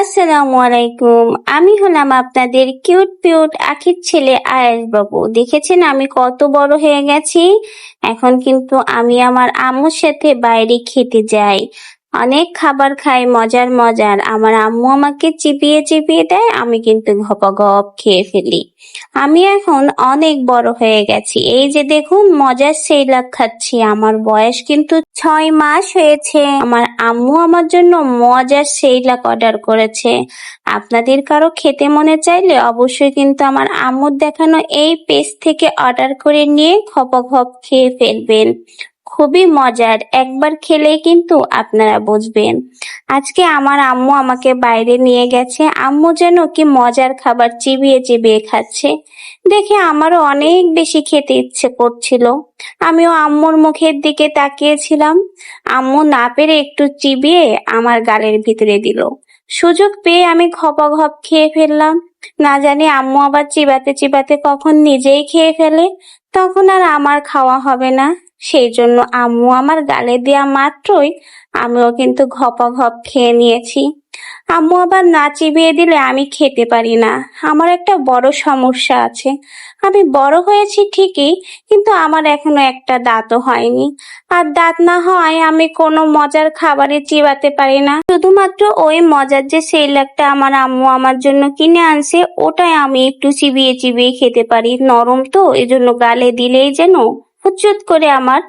আসসালামু আলাইকুম। আমি হলাম আপনাদের কিউট পিউট আখির ছেলে আয়াস বাবু। দেখেছেন আমি কত বড় হয়ে গেছি? এখন কিন্তু আমি আমার আম্মুর সাথে বাইরে খেতে যাই। অনেক খাবার খাই, মজার মজার। আমার আম্মু আমাকে চিপিয়ে চিপিয়ে দেয়, আমি কিন্তু গপ খেয়ে ফেলি। আমি এখন অনেক বড় হয়ে গেছি। এই যে দেখুন, মজার সেইলাক খাচ্ছি। আমার বয়স কিন্তু ছয় মাস হয়েছে। আমার আম্মু আমার জন্য মজার সেইলাক অর্ডার করেছে। আপনাদের কারও খেতে মনে চাইলে অবশ্যই কিন্তু আমার আম্মুর দেখানো এই পেজ থেকে অর্ডার করে নিয়ে খপখপ খেয়ে ফেলবেন। খুবই মজার। একবার খেলেই কিন্তু আপনারা বুঝবেন। আজকে আমার আম্মু আমাকে বাইরে নিয়ে গেছে। আম্মু যেন কি মজার খাবার চিবিয়ে চিবিয়ে খাচ্ছে। দেখে আমারও অনেক বেশি খেতে ইচ্ছে করছিল। আমিও আম্মুর মুখের দিকে তাকিয়েছিলাম। আম্মু না পেরে একটু চিবিয়ে আমার গালের ভিতরে দিল। সুযোগ পেয়ে আমি ঘপাঘপ খেয়ে ফেললাম। না জানি আম্মু আবার চিবাতে চিবাতে কখন নিজেই খেয়ে ফেলে, তখন আর আমার খাওয়া হবে না। সেই জন্য আম্মু আমার গালে দেওয়া মাত্রই আমিও কিন্তু ঘপাঘপ খেয়ে নিয়েছি। আম্মু আবার না চিবিয়ে দিলে আমি খেতে পারি না। আমার একটা বড় সমস্যা আছে। আমি বড় হয়েছি ঠিকই, কিন্তু আমার এখনও একটা দাঁতও হয়নি। আর দাঁত না হয় আমি কোনো মজার খাবারে চিবাতে পারি না। শুধুমাত্র ওই মজার যে সেইলাকটা আমার আম্মু আমার জন্য কিনে আনছে, ওটাই আমি একটু চিবিয়ে চিবিয়ে খেতে পারি। নরম তো, এজন্য গালে দিলেই যেন হুচুত করে আমার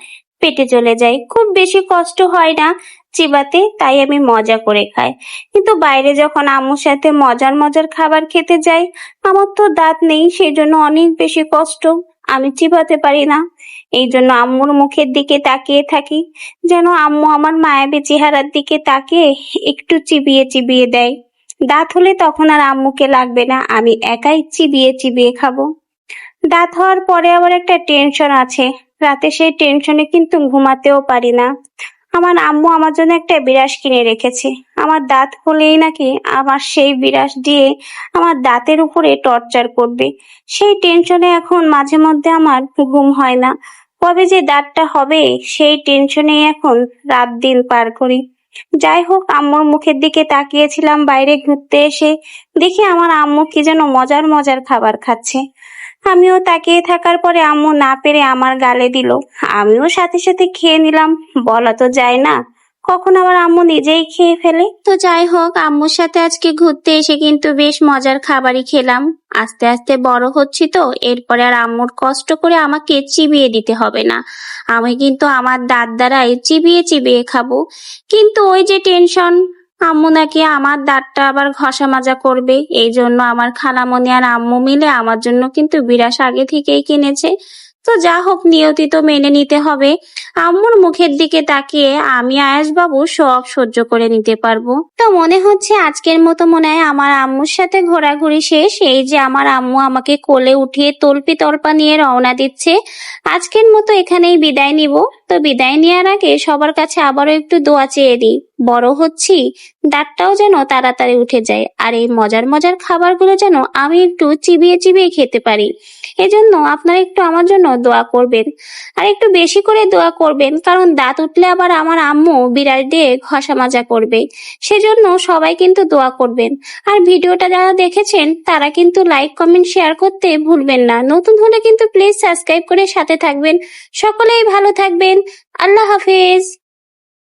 পেটে চলে যায়। খুব বেশি কষ্ট হয় না চিবাতে, তাই আমি মজা করে খাই। কিন্তু বাইরে যখন আম্মুর সাথে মজার মজার খাবার খেতে যাই, আমার তো দাঁত নেই সেই জন্য অনেক বেশি কষ্ট। আমি চিবাতে পারি না। এই জন্য আম্মুর মুখের দিকে তাকিয়ে থাকি, যেন আম্মু আমার মায়াবী চেহারার দিকে তাকিয়ে একটু চিবিয়ে চিবিয়ে দেয়। দাঁত হলে তখন আর আম্মুকে লাগবে না। আমি একাই চিবিয়ে চিবিয়ে খাব। দাঁত হওয়ার পরে আবার একটা টেনশন আছে। রাতে সেই টেনশনে কিন্তু ঘুমাতেও পারি না। আমার আম্মু আমার জন্য একটা বিরাস কিনে রেখেছে। আমার দাঁত হলেই নাকি আমার সেই বিরাস দিয়ে আমার দাঁতের উপরে টর্চার করবে। সেই টেনশনে এখন মাঝে মধ্যে আমার ঘুম হয় না। কবে যে দাঁতটা হবে, সেই টেনশনে এখন রাত দিন পার করি। যাই হোক, আম্মুর মুখের দিকে তাকিয়েছিলাম বাইরে ঘুরতে এসে। দেখি আমার আম্মু কি যেন মজার মজার খাবার খাচ্ছে। আমিও তাকিয়ে থাকার পরে আম্মু না পেরে আমার গালে দিল। আমিও সাথে সাথে খেয়ে নিলাম। বলা তো যায় না, কখন আবার আম্মু নিজেই খেয়ে ফেলে? তো যাই হোক, আম্মুর সাথে আজকে ঘুরতে এসে কিন্তু বেশ মজার খাবারই খেলাম। আস্তে আস্তে বড় হচ্ছি তো, এরপরে আর আম্মুর কষ্ট করে আমাকে চিবিয়ে দিতে হবে না। আমি কিন্তু আমার দাঁত দ্বারাই চিবিয়ে চিবিয়ে খাব। কিন্তু ওই যে টেনশন আম্মু নাকি আমার দাঁতটা আবার ঘষা মাজা করবে? এই জন্য আমার খালামণি আর আম্মু মিলে আমার জন্য কিন্তু বিরাস আগে থেকেই কিনেছে। তো যা হোক, নিয়তি তো মেনে নিতে হবে। আম্মুর মুখের দিকে তাকিয়ে আমি আয়াস বাবু সব সহ্য করে নিতে পারব। তো মনে হচ্ছে আজকের মতো মনে হয় আমার আম্মুর সাথে ঘোরাঘুরি শেষ। এই যে আমার আম্মু আমাকে কোলে উঠিয়ে তলপি তলপা নিয়ে রওনা দিচ্ছে। আজকের মতো এখানেই বিদায় নিব। তো বিদায় নেওয়ার আগে সবার কাছে আবারও একটু দোয়া চেয়ে দিই। বড় হচ্ছি, দাঁতটাও যেন তাড়াতাড়ি উঠে যায়। আর এই মজার মজার খাবারগুলো যেন আমি একটু চিবিয়ে চিবিয়ে খেতে পারি। এজন্য আপনারা একটু আমার জন্য দোয়া করবেন। আর একটু বেশি করে দোয়া করবেন, কারণ দাঁত উঠলে আবার আমার আম্মু বিড়াল দিয়ে ঘষা মাজা করবে। সেজন্য সবাই কিন্তু দোয়া করবেন। আর ভিডিওটা যারা দেখেছেন, তারা কিন্তু লাইক কমেন্ট শেয়ার করতে ভুলবেন না। নতুন হলে কিন্তু প্লিজ সাবস্ক্রাইব করে সাথে থাকবেন। সকলেই ভালো থাকবেন। আল্লাহ হাফেজ।